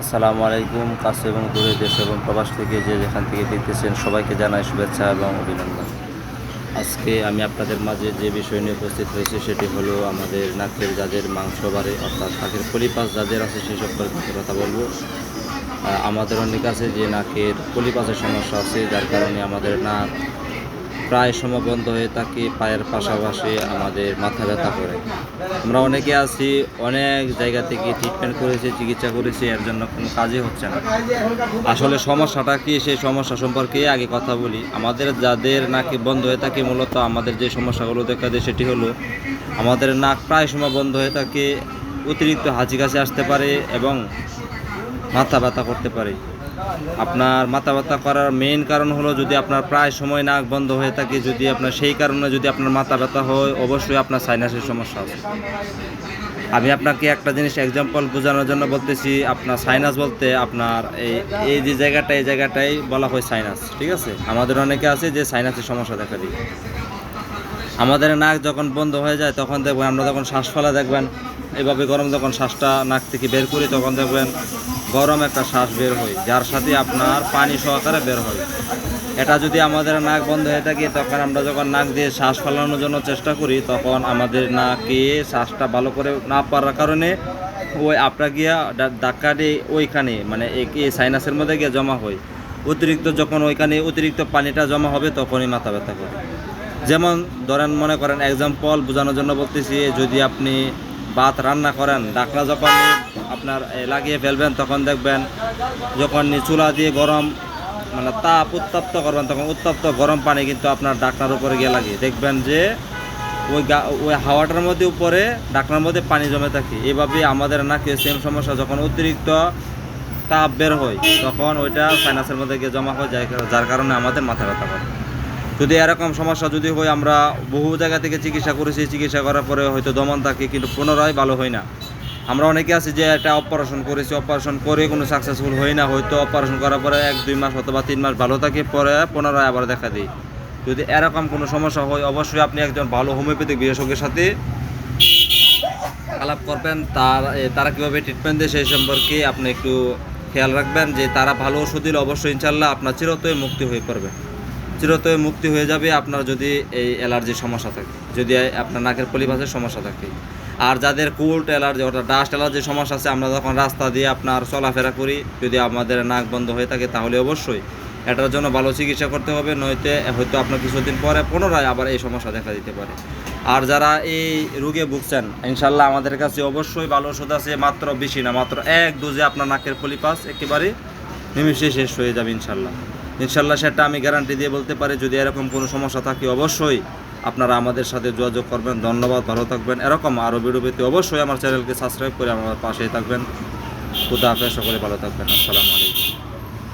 আসসালামু আলাইকুম, কাছে এবং দূরে দেশ এবং প্রবাস থেকে যে যেখান থেকে দেখতেছেন সবাইকে জানাই শুভেচ্ছা এবং অভিনন্দন। আজকে আমি আপনাদের মাঝে যে বিষয় নিয়ে উপস্থিত হয়েছি সেটি হলো আমাদের নাকের যাদের মাংস বাড়ে অর্থাৎ নাকের পলিপাস যাদের আছে সেই সম্পর্কে কথা বলব। আমাদের অনেক আছে যে নাকের পলিপাসের সমস্যা আছে, যার কারণে আমাদের নাক প্রায় সময় বন্ধ হয়ে থাকে পায়ের পাশাপাশি আমাদের মাথা ব্যথা করে। আমরা অনেকে আছি, অনেক জায়গা থেকে ট্রিটমেন্ট করেছি, চিকিৎসা করেছি, এর জন্য কোনো কাজই হচ্ছে না। আসলে সমস্যাটা কি, সেই সমস্যা সম্পর্কে আগে কথা বলি। আমাদের যাদের নাকি বন্ধ হয়ে থাকে মূলত আমাদের যে সমস্যাগুলো দেখা দেয় সেটি হলো, আমাদের নাক প্রায় সময় বন্ধ হয়ে থাকে, অতিরিক্ত হাঁচি কাশি আসতে পারে এবং মাথা ব্যথা করতে পারে। আপনার মাথা ব্যথা করার মেইন কারণ হলো যদি আপনার প্রায় সময় নাক বন্ধ হয়ে থাকে, যদি আপনার সেই কারণে যদি আপনার মাথা ব্যথা হয়, অবশ্যই আপনার সাইনাসের সমস্যা আছে। আমি আপনাকে একটা জিনিস এক্সাম্পল বোঝানোর জন্য বলতেছি, আপনার সাইনাস বলতে আপনার এই এই যে জায়গাটা এই জায়গাটাই বলা হয় সাইনাস ঠিক আছে? আমাদের অনেকে আছে যে সাইনাসের সমস্যা দেখা দিই আমাদের নাক যখন বন্ধ হয়ে যায়, তখন দেখবেন, আমরা যখন শ্বাস ফেলা দেখবেন এভাবে গরম যখন শ্বাসটা নাক থেকে বের করি, তখন দেখবেন গরম একটা শ্বাস বের হয়, যার সাথে আপনার পানি সহকারে বের হয়। এটা যদি আমাদের নাক বন্ধ হয়ে থাকে, তখন আমরা যখন নাক দিয়ে শ্বাস ফেলানোর জন্য চেষ্টা করি, তখন আমাদের নাকে শ্বাসটা ভালো করে না পারার কারণে ওই আপনার গিয়া ডা- ধাক্কা ওইখানে মানে এই সাইনাসের মধ্যে গিয়ে জমা হয়। অতিরিক্ত যখন ওইখানে অতিরিক্ত পানিটা জমা হবে, তখনই মাথা ব্যথা করে। যেমন ধরেন মনে করেন এক্সাম্পল বোঝানোর জন্য বলতেছি, যদি আপনি ভাত রান্না করেন ডাকনা যখন আপনার লাগিয়ে ফেলবেন, তখন দেখবেন যখন চুলা দিয়ে গরম মানে তাপ উত্তপ্ত করবেন, তখন উত্তপ্ত গরম পানি কিন্তু আপনার ডাকনার উপরে গিয়ে লাগে দেখবেন যে ওই গা, ওই হাওয়াটার মধ্যে উপরে ডাকনার মধ্যে পানি জমে থাকে। এভাবে আমাদের নাকে সেম সমস্যা, যখন অতিরিক্ত তাপ বের হয়, তখন ওইটা সাইনাসের মধ্যে গিয়ে জমা হয় যার যার কারণে আমাদের মাথা ব্যথা করে। যদি এরকম সমস্যা যদি হয়, আমরা বহু জায়গা থেকে চিকিৎসা করেছি, চিকিৎসা করার পরে হয়তো দমন থাকে, কিন্তু পুনরায় ভালো হয় না। আমরা অনেকে আছি যে একটা অপারেশন করেছি অপারেশন করে কোনো সাকসেসফুল হয় না, হয়তো অপারেশন করার পরে এক, দুই মাস অথবা তিন মাস ভালো থাকে, পরে পুনরায় আবার দেখা দিই। যদি এরকম কোনো সমস্যা হয়, অবশ্যই আপনি একজন ভালো হোমিওপ্যাথিক বিশেষজ্ঞের সাথে আলাপ করবেন। তার তারা কীভাবে ট্রিটমেন্ট দেয় সেই সম্পর্কে আপনি একটু খেয়াল রাখবেন, যে তারা ভালো ওষুধ দিলে অবশ্যই ইনশাল্লাহ আপনার চিরতই মুক্তি হয়ে পড়বে। চিরতই মুক্তি হয়ে যাবে, আপনার যদি এই অ্যালার্জির সমস্যা থাকে। যদি আপনার নাকের পলিভাসের সমস্যা থাকে। আর যাদের কোল্ড অ্যালার্জি, অর্থাৎ ডাস্ট অ্যালার্জির সমস্যা আছে, আমরা যখন রাস্তা দিয়ে আপনার চলাফেরা করি, যদি আমাদের নাক বন্ধ হয়ে থাকে, তাহলে অবশ্যই এটার জন্য ভালো চিকিৎসা করতে হবে, নয়তো হয়তো আপনার কিছুদিন পরে পুনরায় আবার এই সমস্যা দেখা দিতে পারে। আর যারা এই রোগে ভুগছেন ইনশাল্লাহ আমাদের কাছে অবশ্যই ভালো ওষুধ আছে, মাত্র বেশি না, মাত্র এক ডোজে আপনার নাকের পলিপাস একেবারে নিমিশে শেষ হয়ে যাবে ইনশাল্লাহ ইনশাল্লাহ সেটা আমি গ্যারান্টি দিয়ে বলতে পারি, যদি এরকম কোনো সমস্যা থাকে অবশ্যই আপনারা আমাদের সাথে যোগাযোগ করবেন। ধন্যবাদ, ভালো থাকবেন। এরকম আরও ভিডিও পেতে অবশ্যই আমার চ্যানেলকে সাবস্ক্রাইব করে আমার পাশেই থাকবেন। খুদা হাফেজ, সকলে ভালো থাকবেন। আসসালামু আলাইকুম।